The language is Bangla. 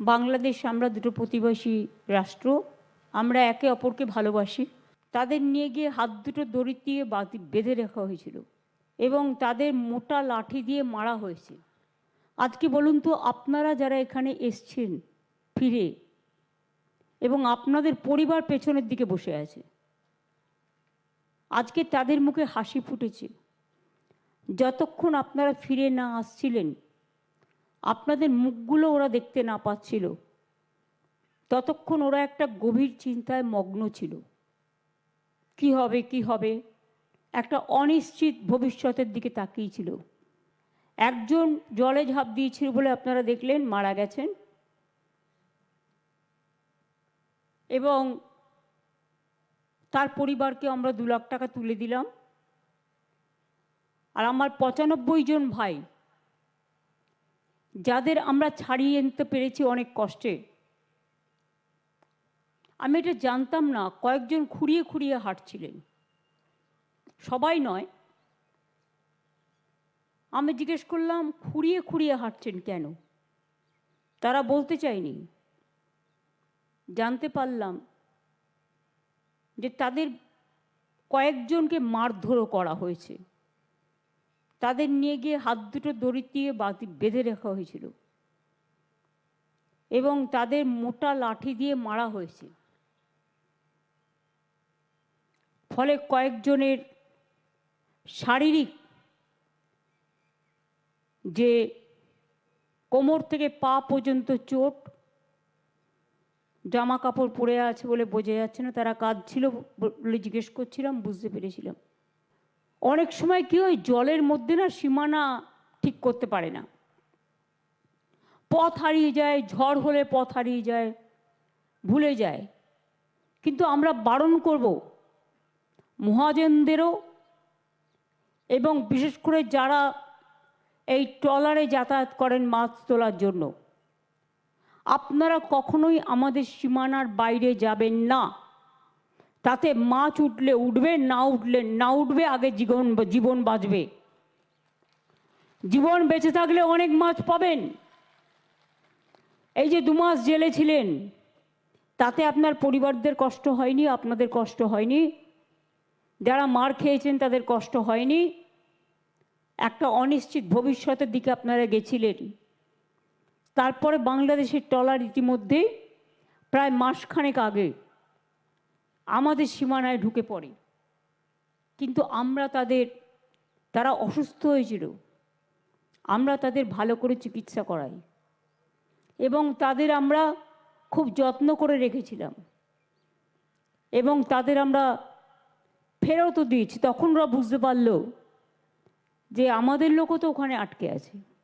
বাংলাদেশ আমরা দুটো প্রতিবেশী রাষ্ট্র, আমরা একে অপরকে ভালোবাসি। তাদের নিয়ে গিয়ে হাত দুটো দড়ি দিয়ে বাঁধি- রাখা হয়েছিল এবং তাদের মোটা লাঠি দিয়ে মারা হয়েছে। আজকে বলুন তো, আপনারা যারা এখানে এসছেন ফিরে এবং আপনাদের পরিবার পেছনের দিকে বসে আছে, আজকে তাদের মুখে হাসি ফুটেছে। যতক্ষণ আপনারা ফিরে না আসছিলেন আপনাদের মুখগুলো ওরা দেখতে না পাচ্ছিল। ততক্ষণ ওরা একটা গভীর চিন্তায় মগ্ন ছিল। কি হবে কি হবে? একটা অনিশ্চিত ভবিষ্যতের দিকে তাকিয়েছিল একজন জলে ঝাঁপ দিয়েছিল বলে আপনারা দেখলেন, মারা গেছেন। এবং তার পরিবারকে আমরা দু লাখ টাকা তুলে দিলাম। আর আমার পঁচানব্বই জন ভাই যাদের আমরা ছাড়িয়ে আনতে পেরেছি অনেক কষ্টে। আমি এটা জানতাম না, কয়েকজন খুঁড়িয়ে খুঁড়িয়ে হাঁটছিলেন। সবাই নয়। আমি জিজ্ঞেস করলাম, খুঁড়িয়ে খুঁড়িয়ে হাঁটছেন কেন? তারা বলতে চায়নি। জানতে পারলাম যে তাদের কয়েকজনকে মারধরও করা হয়েছে। তাদের নিয়ে গিয়ে হাত দুটো দড়ি দিয়ে বাঁধি- রাখা হয়েছিল। এবং তাদের মোটা লাঠি দিয়ে মারা হয়েছে। ফলে কয়েকজনের শারীরিক যে কোমর থেকে পা পর্যন্ত চোট, জামা কাপড় পরে আছে বলে বোঝা যাচ্ছে না, তারা কাঁদছিল বলে জিজ্ঞেস করছিলাম, বুঝতে পেরেছিলাম। অনেক সময় কি হয়, জলের মধ্যে না সীমানা ঠিক করতে পারে না। পথ হারিয়ে যায়, ঝড় হলে পথ হারিয়ে যায়, ভুলে যায়। কিন্তু আমরা বারণ করব মহাজনদেরও এবং বিশেষ করে যারা এই ট্রলারে যাতায়াত করেন মাছ তোলার জন্য। আপনারা কখনোই আমাদের সীমানার বাইরে যাবেন না। তাতে মাছ উঠলে উঠবে, না উঠলে না উঠবে, আগে জীবন জীবন বাঁচবে। জীবন বেঁচে থাকলে অনেক মাছ পাবেন। এই যে দু মাস জেলে ছিলেন, তাতে আপনার পরিবারদের কষ্ট হয়নি, আপনাদের কষ্ট হয়নি? যারা মার খেয়েছেন, তাদের কষ্ট হয়নি? একটা অনিশ্চিত ভবিষ্যতের দিকে আপনারা গেছিলেন। তারপরে বাংলাদেশের ট্রলার ইতিমধ্যেই প্রায় মাসখানেক আগে আমাদের সীমানায় ঢুকে পড়ে। কিন্তু আমরা তাদের, তারা অসুস্থ হয়েছিল। আমরা তাদের ভালো করে চিকিৎসা করাই। এবং তাদের আমরা খুব যত্ন করে রেখেছিলাম। এবং তাদের আমরা ফেরতও দিয়েছি। তখন ওরা বুঝতে পারল যে আমাদের লোকও তো ওখানে আটকে আছে।